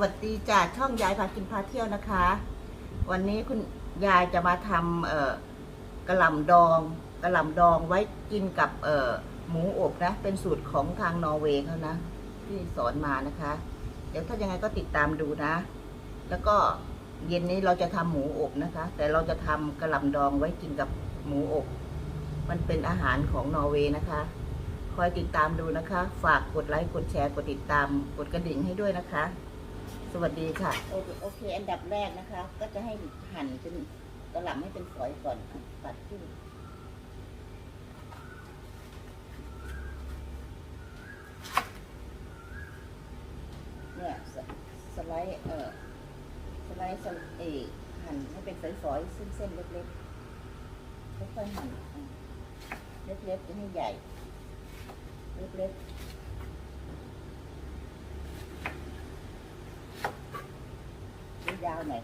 วัสดีจากช่องยายพากินพาเที่ยวนะคะ วันนี้คุณยายจะมาทำเอ่อกระหล่ำดองกระหล่ำดองไว้กินกับเอ่อหมูอบนะ เป็นสูตรของทางนอร์เวย์เขานะ ที่สอนมานะคะ เดี๋ยวถ้ายังไงก็ติดตามดูนะ แล้วก็เย็นนี้เราจะทำหมูอบนะคะ แต่เราจะทำกระหล่ำดองไว้กินกับหมูอบ มันเป็นอาหารของนอร์เวย์นะคะคอยติดตามดูนะคะ ฝากกดไลค์ กดแชร์ กดติดตาม กดกระดิ่งให้ด้วยนะคะ สวัสดีค่ะ โอเคโอเค อันดับแรกนะคะ ก็จะให้หั่นเป็นกระหล่ำให้เป็นฝอยก่อนตัดขึ้นเนี่ยสสไลด์เอ่อสไลด์สไลเอหั่นให้เป็นฝอยๆเส้นๆเล็กๆค่อยๆหั่นอะเล็กๆจะให้ใหญ่ เล็กๆ ยาวๆหน่อย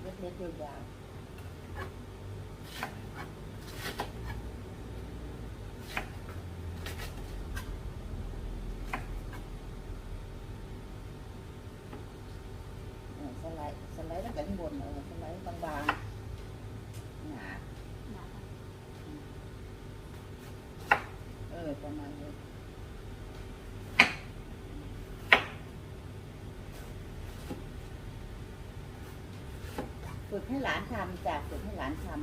เล็กๆยาวๆเออสไลด์สไลด์แล้วกันบนเออสไลด์บางๆหนา เออประมาณนี้ฝึกให้หลานทำจากฝึกให้หลานทำ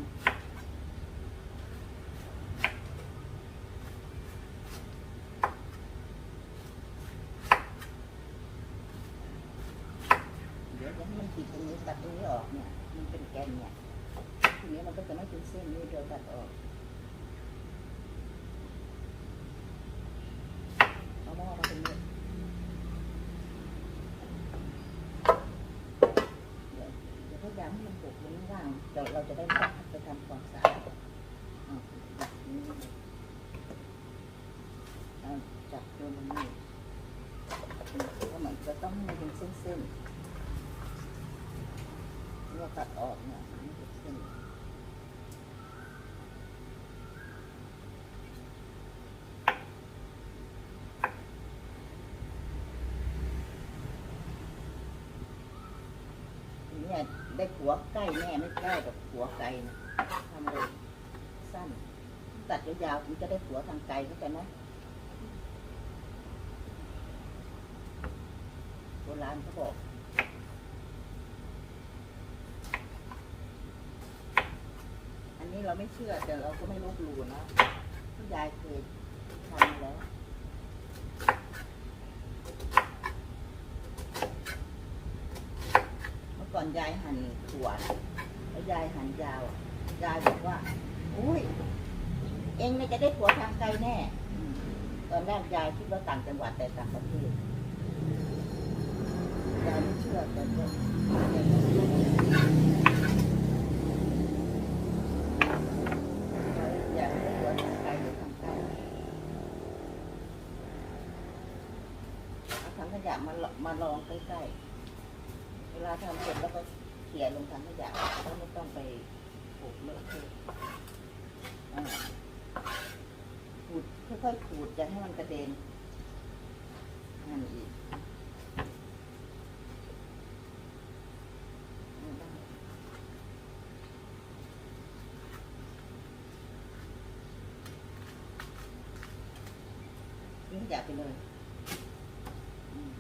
เดี๋ยวให้มันติดตรงนี้ตัดตรงนี้ออกเนี่ย มันเป็นแกนเนี่ย ทีนี้มันก็จะไม่เป็นเส้นนี้เดี๋ยวตัดออก เอาหม้อมาตรงนี้เดี๋ยวเดี๋ยวพยายามให้มันปลูกตรงนี้ว่างเดี๋ยวเราจะได้ไม่ต้องไปทำความสะอาดจับนี้เอาจับโดนตรงนี้ก็เหมือนจะต้องมีเป็นเส้นๆเมื่อตัดออกเนี่ยมันเป็นเส้น เนี่ย ได้ผัวใกล้แม่ไม่ใกล้กับผัวไกลนะทำเลยสั้น ตัดยาวๆถึงจะได้ผัวทางไกลเข้าใจไหมโบราณเขาบอกอันนี้เราไม่เชื่อแต่เราก็ไม่ลบหลู่นะคุณยายเคยทำมาแล้ว เมื่ อนยายหั่นถั่วแล้วยายหั่นยาว ยายบอกว่าอุ้ย เองเนี่จะได้ผัวทางไกลแน่ ตอนแรกยายคิดว่าต่างจังหวัดแต่ต่างประเทศยายไม่เชื่อแต่ก็อยากได้ผัวทางไกลหรือทางใกล้เอาถังขยะมาลมาลองใกล้ๆ เวลาทำเสร็จแล้วก็เขี่ยลงถังขยะแล้วไม่ต้องไปปลูกเลอะเทอะอ่าขูดค่อยๆขูดอย่าให้มันกระเด็นนั่นอีกอ่าได้ทิ้งขยะไปเลยอืม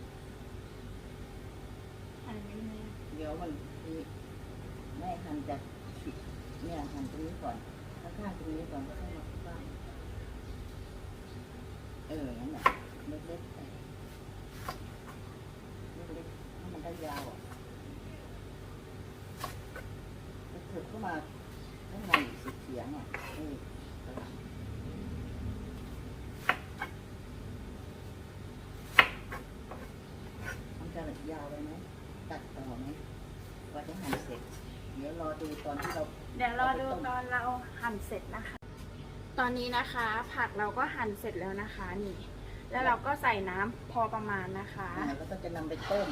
อันนี้เนี่ย เดี๋ยวมันมีแม่หั่นจากเนี่ยหั่นต รงนี้ก่อนข้างตรงนี้ก่อนก็ต้องมาบ้างเออนั่นแหละเล็กๆไปเล็กๆให้มันได้ยาวอะจะถึกเข้ามาข้างในอีกสิเสียงอะเออกระหล่ำมันจะยาวเลยไหมตัดต่อไหมกว่าจะหั่นเสร็จ เดี๋ยวรอดูตอนที่เรา เดี๋ยวรอดูตอนเราหั่นเสร็จนะคะ ตอนนี้นะคะ ผักเราก็หั่นเสร็จแล้วนะคะนี่ แล้วเราก็ใส่น้ำพอประมาณนะคะ แล้วก็จะนำไปต้ม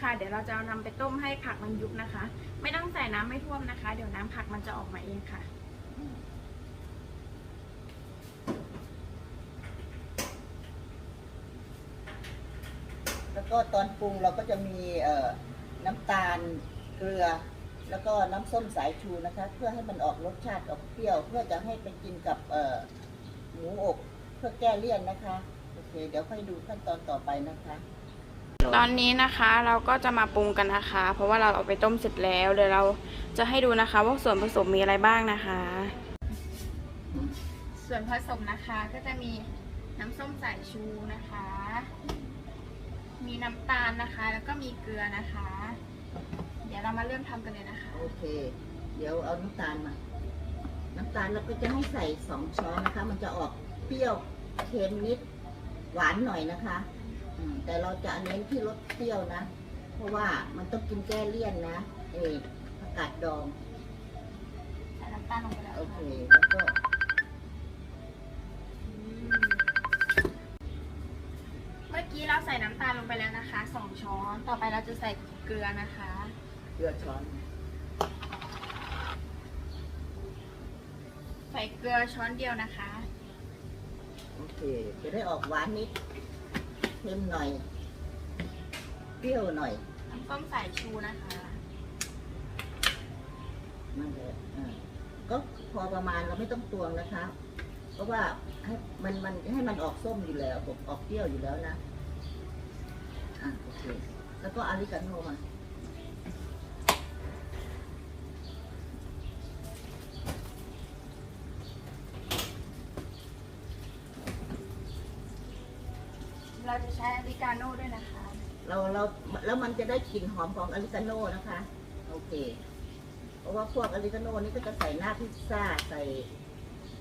ค่ะ เดี๋ยวเราจะนำไปต้มให้ผักมันยุบนะคะ ไม่ต้องใส่น้ำไม่ท่วมนะคะ เดี๋ยวน้ำผักมันจะออกมาเองค่ะแล้วก็ตอนปรุงเราก็จะมีน้ำตาลเกลือ แล้วก็น้ำส้มสายชูนะคะ เพื่อให้มันออกรสชาติออกเปรี้ยว เพื่อจะให้ไปกินกับเอ่อหมูอบเพื่อแก้เลี่ยนนะคะโอเค เดี๋ยวค่อยดูขั้นตอนต่อไปนะคะตอนนี้นะคะเราก็จะมาปรุงกันนะคะ เพราะว่าเราเอาไปต้มเสร็จแล้วเดี๋ยวเราจะให้ดูนะคะ ว่าส่วนผสมมีอะไรบ้างนะคะ ส่วนผสมนะคะก็จะมีน้ำส้มสายชูนะคะ มีน้ำตาลนะคะ แล้วก็มีเกลือนะคะ เดี๋ยวเรามาเริ่มทำกันเลยนะคะ โอเค เดี๋ยวเอาน้ำตาลมา น้ำตาลเราก็จะให้ใส่สองช้อนนะคะ มันจะออกเปรี้ยวเค็มนิด หวานหน่อยนะคะอืมแต่เราจะเน้นที่รสเปรี้ยวนะ เพราะว่ามันต้องกินแก้เลี่ยนนะ เออผักกาดดอง ใส่น้ำตาลลงไปแล้วโอเคค่ะแล้วก็อืมเมื่อกี้เราใส่น้ำตาลลงไปแล้วนะคะสองช้อน ต่อไปเราจะใส่เกลือนะคะ เกลือช้อน ใส่เกลือช้อนเดียวนะคะ โอเค จะได้ออกหวานนิดเค็มหน่อย เปรี้ยวหน่อย น้ำส้มสายชูนะคะมันจะอ่าก็พอประมาณเราไม่ต้องตวงนะคะ เพราะว่าให้มันมันให้มันออกส้มอยู่แล้วผมออกเปรี้ยวอยู่แล้วนะ อะโอเค แล้วก็อาริกาโนมา เราจะใช้อริกาโน่ด้วยนะคะ เราเราแล้วมันจะได้กลิ่นหอมของอาริกาโนนะคะ โอเค เพราะว่าพวกอาริกาโนนี่ก็จะใส่หน้าพิซซ่าใส่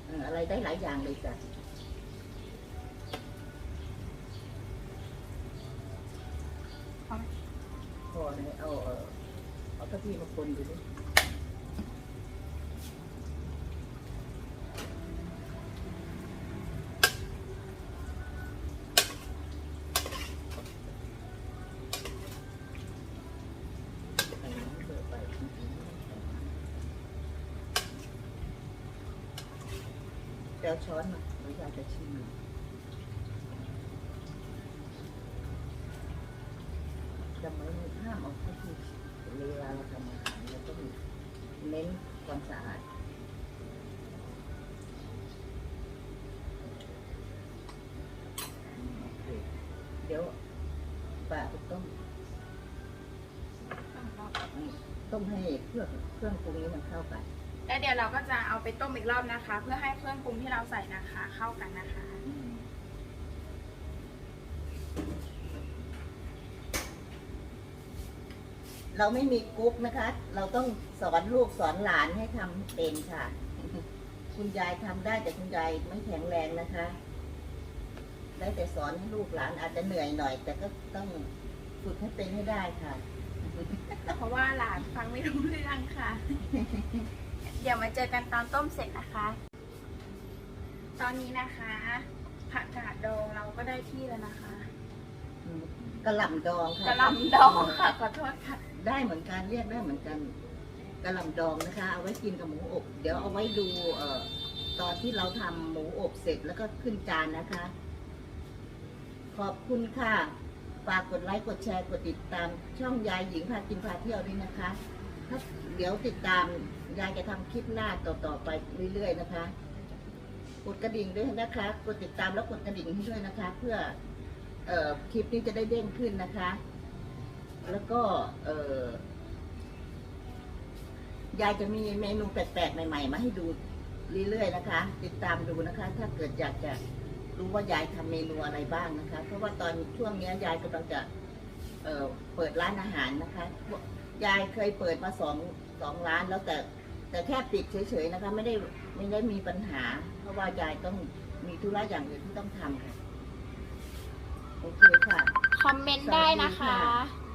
เอ่ออะไรได้หลายอย่างเลยจ้ะพอไหมพอเลยเอาเออเอากะทิมาคนดูดิใส่น้ำเกลือไป เดี๋ยวช้อนมาเราอยากจะชิมจำไว้เลยห้ามเอาเข้าที่เวลาเราทำอาหารเราต้องเน้นความสะอาดเดี๋ยวปลาต้อืมต้มให้เครื่องเครื่องปรุงนี้มันเข้ากัน แล้วเดี๋ยวเราก็จะเอาไปต้มอีกรอบนะคะ เพื่อให้เครื่องปรุงที่เราใส่นะคะ เข้ากันนะคะอืมเราไม่มีกุ๊กนะคะ เราต้องสอนลูกสอนหลานให้ทำเป็นค่ะ คุณยายทำได้แต่คุณยายไม่แข็งแรงนะคะ ได้แต่สอนให้ลูกหลานอาจจะเหนื่อยหน่อย แต่ก็ต้องฝึกให้เป็นให้ได้ค่ะ เพราะว่าหลานฟังไม่รู้เรื่องค่ะเดี๋ยวมาเจอกันตอนต้มเสร็จนะคะ ตอนนี้นะคะ ผักกาดดองเราก็ได้ที่แล้วนะคะอืมกระหล่ำดองค่ะกระหลำดองค่ะขอโทษค่ะ ได้เหมือนกันเรียกได้เหมือนกันกระหล่ำดองนะคะ เอาไว้กินกับหมูอบ เดี๋ยวเอาไว้ดูเอ่อตอนที่เราทำหมูอบเสร็จแล้วก็ขึ้นจานนะคะ ขอบคุณค่ะ ฝากกดไลค์กดแชร์กดติดตาม ช่องยายหญิงพากินพาเที่ยวด้วยนะคะถ้า เดี๋ยวติดตามยายจะทำคลิปหน้าต่อๆไปเรื่อยๆนะคะ กดกระดิ่งด้วยนะคะ กดติดตามแล้วกดกระดิ่งให้ด้วยนะคะ เพื่อเอ่อคลิปนี้จะได้เด้งขึ้นนะคะ แล้วก็เออยายจะมีเมนูแปลกๆใหม่ ๆ มาให้ดูเรื่อยๆนะคะ ติดตามดูนะคะ ถ้าเกิดอยากจะรู้ว่ายายทำเมนูอะไรบ้างนะคะ เพราะว่าตอนช่วงนี้ยายกำลังจะเเปิดร้านอาหารนะคะ ยายเคยเปิดมาสองสองร้านแล้วแต่ แต่แค่ปิดเฉยๆนะคะ ไม่ได้ไม่ได้มีปัญหา เพราะว่ายายต้องมีธุระอย่างอื่นที่ต้องทำค่ะ โอเคค่ะ คอมเมนต์ได้นะคะ สวัสดีค่ะ